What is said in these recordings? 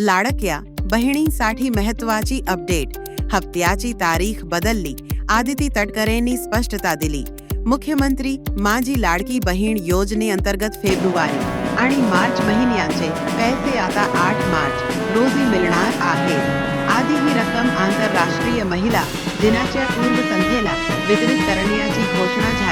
लाडक्या बहिणींसाठी महत्वाची अपडेट. हप्त्याची तारीख बदलली. आदिती तटकरेंनी स्पष्टता दिली. मुख्यमंत्री माझी लाडकी बहीण योजनेअंतर्गत फेब्रुवारी आणि मार्च महिन्यांचे पैसे आता आठ मार्च रोजी मिळणार आहे आधी ही रक्कम आंतरराष्ट्रीय महिला दिनाच्या पूर्वसंध्येला वितरित करण्याची घोषणा झाली.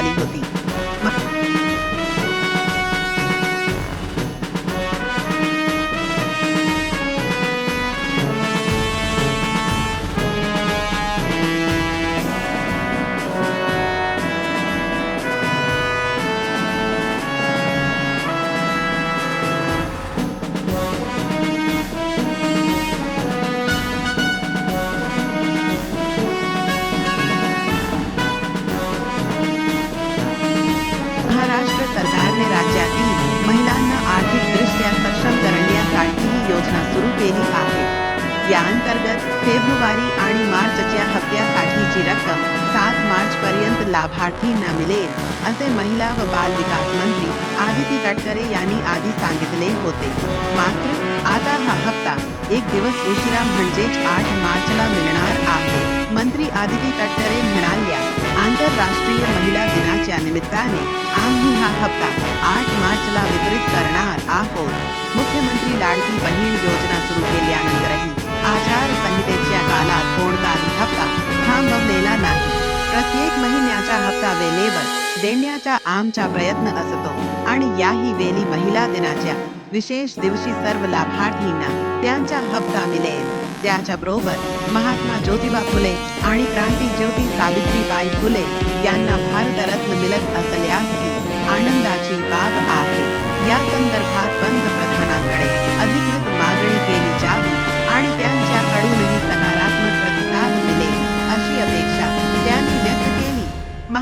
फेब्रुवारी आणि मार्चच्या हप्त्यासाठीची रक्कम सात मार्च पर्यंत लाभार्थींना मिळेल असे महिला व बाल विकास मंत्री आदिती तटकरे यांनी आधी सांगितले होते. मात्र आता हा हप्ता एक दिवस उशिरा म्हणजेच आठ मार्चला मिळणार आहे. मंत्री आदिती तटकरे म्हणाल्या आंतरराष्ट्रीय महिला दिनाच्या निमित्ताने आम्ही हा हप्ता आठ मार्चला वितरित करणार आहोत. मुख्यमंत्री लाडकी बहीण योजना सुरू केल्यानंतरही आचारसंहितेच्या कोणताही हप्ता थांबवलेला नाही. प्रत्येक महिन्याचा हप्ता वेळेवर देण्याचा आमचा प्रयत्न असतो आणि याही वेळी महिला दिनाच्या विशेष दिवशी सर्व लाभार्थींना त्यांचा हप्ता मिळेल. त्याच्याबरोबर महात्मा ज्योतिबा फुले आणि क्रांती ज्योती सावित्रीबाई फुले यांना भारतरत्न मिळत असल्याची आनंदाची बाब आहे. या संदर्भात पंतप्रधान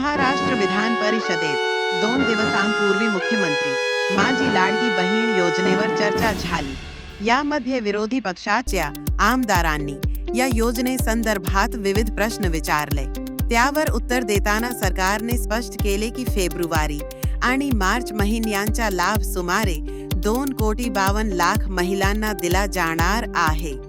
महाराष्ट्र विधान परिषदेत दोन दिवसांपूर्वी मुख्यमंत्री माझी लाडकी बहीण योजनेवर चर्चा झाली. यामध्ये विरोधी पक्षाच्या आमदारांनी या योजनेसंदर्भात विविध प्रश्न विचारले. त्यावर उत्तर देताना सरकारने स्पष्ट केले की फेब्रुवारी आणि मार्च महिन्यांचा लाभ सुमारे दोन कोटी बावन्न लाख महिलांना दिला जाणार आहे.